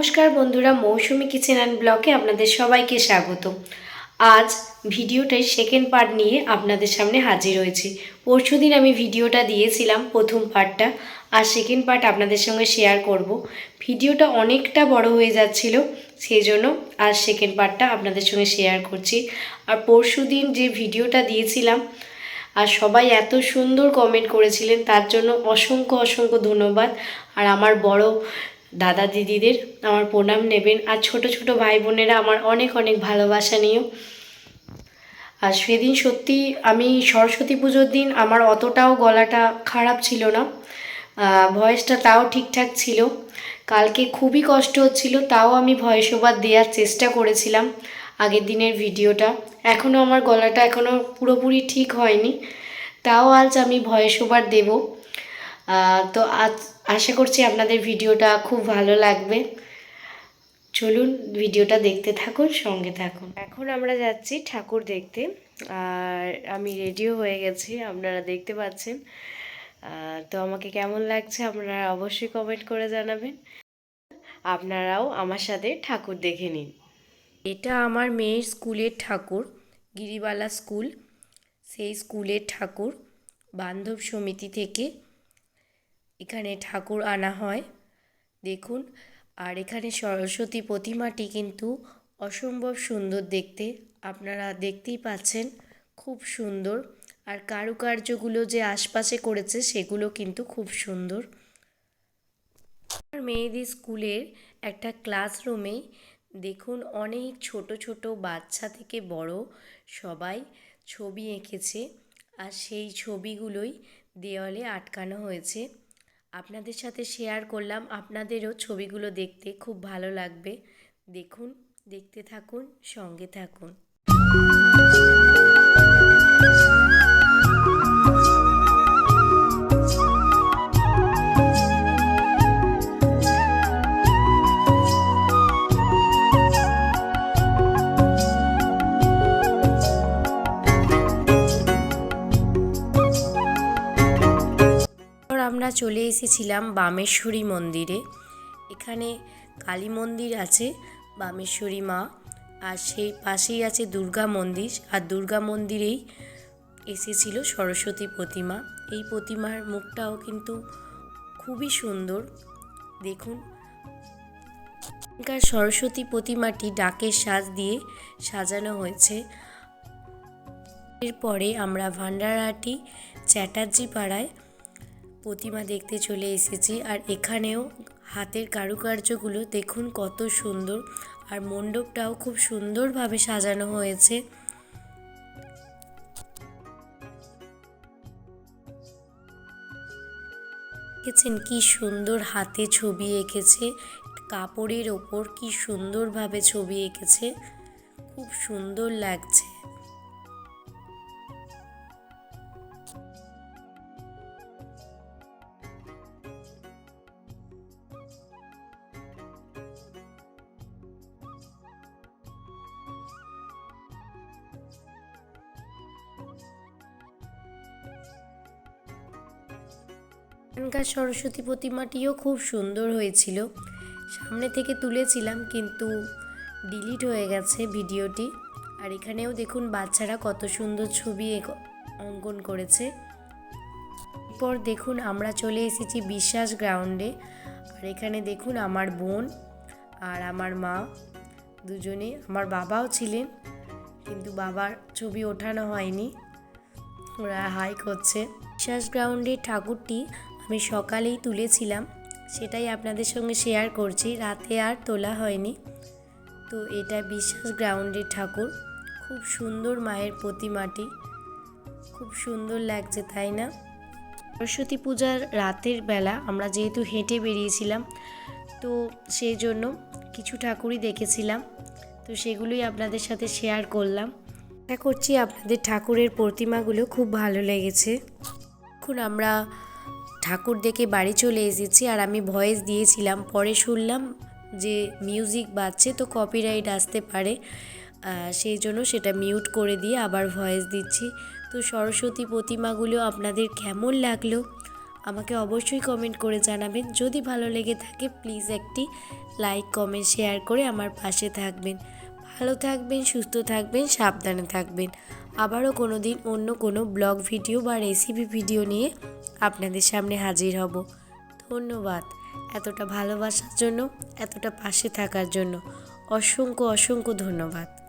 নমস্কার বন্ধুরা, মৌসুমি kitchen and ব্লকে আপনাদের সবাইকে স্বাগত। আজ ভিডিওটাই সেকেন্ড পার্ট নিয়ে আপনাদের সামনে হাজির হয়েছি। পরশুদিন আমি ভিডিওটা দিয়েছিলাম, প্রথম পার্টটা আর সেকেন্ড পার্ট আপনাদের সঙ্গে শেয়ার করব। ভিডিওটা অনেকটা বড় হয়ে যাচ্ছিল সেই জন্য আজ সেকেন্ড পার্টটা আপনাদের সঙ্গে শেয়ার করছি। আর পরশুদিন যে ভিডিওটা দিয়েছিলাম, আর সবাই এত সুন্দর কমেন্ট করেছিলেন, তার জন্য অসংখ্য অসংখ্য ধন্যবাদ। আর আমার বড় দাদা দিদিদের আমার প্রণাম নেবেন আর ছোট ছোট ভাই বোনেরা আমার অনেক অনেক ভালোবাসা নিও। আর সেদিন সত্যি আমি সরস্বতী পুজোর দিন আমার অতটাও গলাটা খারাপ ছিল না ভয়েসটা তাও ঠিকঠাক ছিল। কালকে খুবই কষ্ট হচ্ছিল, তাও আমি ভয়েস ওভার দেওয়ার চেষ্টা করেছিলাম আগের দিনের ভিডিওটা। এখনও আমার গলাটা এখনও পুরোপুরি ঠিক হয়নি, তাও আজ আমি ভয়েস ওভার দেবো। তো আশা করছি আপনাদের ভিডিওটা খুব ভালো লাগবে। চলুন ভিডিওটা দেখতে থাকুন, সঙ্গে থাকুন। এখন আমরা যাচ্ছি ঠাকুর দেখতে। আর আমি রেডিও হয়ে গেছি, আপনারা দেখতে পাচ্ছেন। তো আমাকে কেমন লাগছে আপনারা অবশ্যই কমেন্ট করে জানাবেন। আপনারাও আমার সাথে ঠাকুর দেখে নিন। এটা আমার মেয়ের স্কুলের ঠাকুর, গিরিবালা স্কুল। সেই স্কুলের ঠাকুর, বান্ধব সমিতি থেকে এখানে ঠাকুর আনা হয়, দেখুন। আর এখানে সরস্বতী প্রতিমাটি কিন্তু অসম্ভব সুন্দর দেখতে, আপনারা দেখতেই পাচ্ছেন, খুব সুন্দর। আর কারুকার্যগুলো যে আশপাশে করেছে, সেগুলো কিন্তু খুব সুন্দর। আমার মেয়েদের স্কুলের একটা ক্লাসরুমে দেখুন, অনেক ছোট ছোট বাচ্চা থেকে বড় সবাই ছবি এঁকেছে। আর সেই ছবিগুলোই দেওয়ালে আটকানো হয়েছে। আপনাদের সাথে শেয়ার করলাম। আপনাদেরও ছবিগুলো দেখতে খুব ভালো লাগবে। দেখুন, দেখতে থাকুন, সঙ্গে থাকুন। চলে এসেছিলাম বামেশ্বরী মন্দিরে। এখানে কালী মন্দির আছে, বামেশ্বরী মা, আর সেই পাশেই আছে দুর্গা মন্দির, আর দুর্গা মন্দিরেই এসেছিল সরস্বতী প্রতিমা। এই প্রতিমার মুখটাও কিন্তু খুবই সুন্দর। দেখুন। এখানকার সরস্বতী প্রতিমাটি ডাকের সাজ দিয়ে সাজানো হয়েছে। এরপরে আমরা ভান্ডারহাটি চ্যাটার্জি পাড়ায় প্রতিমা দেখতে চলে এসেছি। আর এখানেও হাতের কারুকার্যগুলো দেখুন কত সুন্দর। আর মণ্ডপটাও খুব সুন্দরভাবে সাজানো হয়েছে। দেখেছেন কি সুন্দর হাতে ছবি এঁকেছে। কাপড়ের ওপর কি সুন্দরভাবে ছবি এঁকেছে। খুব সুন্দর লাগছে। এখানকার সরস্বতী প্রতিমাটিও খুব সুন্দর হয়েছিল। সামনে থেকে তুলেছিলাম, কিন্তু ডিলিট হয়ে গেছে ভিডিওটি। আর এখানেও দেখুন, বাচ্চারা কত সুন্দর ছবি অঙ্কন করেছে। এরপর দেখুন, আমরা চলে এসেছি বিশ্বাস গ্রাউন্ডে আর এখানে দেখুন, আমার বোন আর আমার মা দুজনে। আমার বাবাও ছিলেন, কিন্তু বাবার ছবি ওঠানো হয়নি। ওরা হাই করছে বিশ্বাস গ্রাউন্ডের ঠাকুরটি আমি সকালেই তুলেছিলাম, সেটাই আপনাদের সঙ্গে শেয়ার করছি। রাতে আর তোলা হয়নি। তো এটা বিশ্বাস গ্রাউন্ডের ঠাকুর। খুব সুন্দর মায়ের প্রতিমাটি। খুব সুন্দর লাগছে, তাই না? সরস্বতী পূজার রাতের বেলা আমরা যেহেতু হেঁটে বেরিয়েছিলাম, তো সেই জন্য কিছু ঠাকুরই দেখেছিলাম। তো সেগুলোই আপনাদের সাথে শেয়ার করলাম। আশা করছি আপনাদের ঠাকুরের প্রতিমাগুলো খুব ভালো লেগেছে। এখন আমরা ঠাকুর দেখে বাড়ি চলে এসেছি আর আমি ভয়েস দিয়েছিলাম, পরে শুনলাম যে মিউজিক বাজছে তো কপিরাইট আসতে পারে সেই জন্য সেটা মিউট করে দিয়ে আবার ভয়েস দিচ্ছি। তো সরস্বতী প্রতিমাগুলো আপনাদের কেমন লাগল? আমাকে অবশ্যই কমেন্ট করে জানাবেন। যদি ভালো লেগে থাকে প্লিজ একটি লাইক কমেন্ট শেয়ার করে আমার পাশে থাকবেন। ভালো থাকবেন, সুস্থ থাকবেন, সাবধানে থাকবেন। আবারও কোনো দিন অন্য কোনো ব্লগ ভিডিও বা রেসিপি ভিডিও নিয়ে আপনাদের সামনে হাজির হব। ধন্যবাদ এতটা ভালোবাসার জন্য, এতটা পাশে থাকার জন্য। অসংখ্য অসংখ্য ধন্যবাদ।